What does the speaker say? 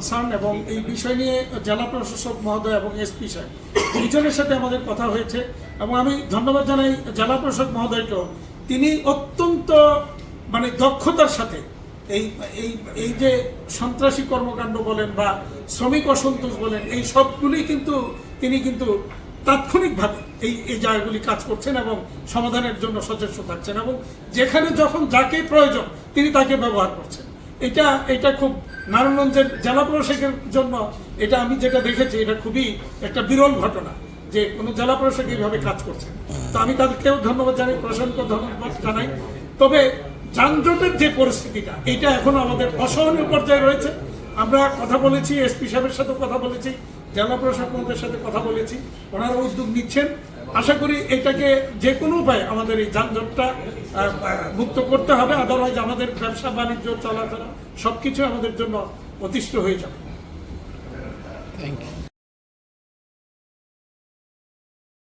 Concern এবং এই বিষয় নিয়ে জেলা প্রশাসক মহোদয় এবং এসপি সাহেব দুজনের সাথে আমাদের কথা হয়েছে এবং আমি ধন্যবাদ জানাই জেলা প্রশাসক মহোদয়কেও। তিনি অত্যন্ত মানে দক্ষতার সাথে এই এই এই যে সন্ত্রাসী কর্মকাণ্ড বলেন বা শ্রমিক অসন্তোষ বলেন, এই সবগুলি কিন্তু তিনি কিন্তু তাৎক্ষণিকভাবে এই এই জায়গাগুলি কাজ করছেন এবং সমাধানের জন্য সচেষ্ট থাকছেন এবং যেখানে যখন যাকে প্রয়োজন তিনি তাকে ব্যবহার করছেন। এটা এটা খুব নারায়ণগঞ্জের জেলা প্রশাসকের জন্য এটা আমি যেটা দেখেছি, এটা খুবই একটা বিরল ঘটনা যে কোনো জেলা প্রশাসক এইভাবে কাজ করছে। তো আমি তাদেরকেও ধন্যবাদ জানাই, প্রশাসনকেও ধন্যবাদ জানাই। তবে যানজটের যে পরিস্থিতিটা, এটা এখন আমাদের অসহনীয় পর্যায়ে রয়েছে। আমরা কথা বলেছি, এসপি সাহেবের সাথে কথা বলেছি, জেলা প্রশাসকদের সাথে কথা বলেছি। ওনারা উদ্যোগ নিচ্ছেন। আশা করি এটাকে যে কোনো উপায়ে আমাদের এই যানজটটা মুক্ত করতে হবে। আদারওয়াইজ আমাদের ব্যবসা, বাণিজ্য, চলাফেরা সবকিছু আমাদের জন্য অতিষ্ঠ হয়ে যাবে। Thank you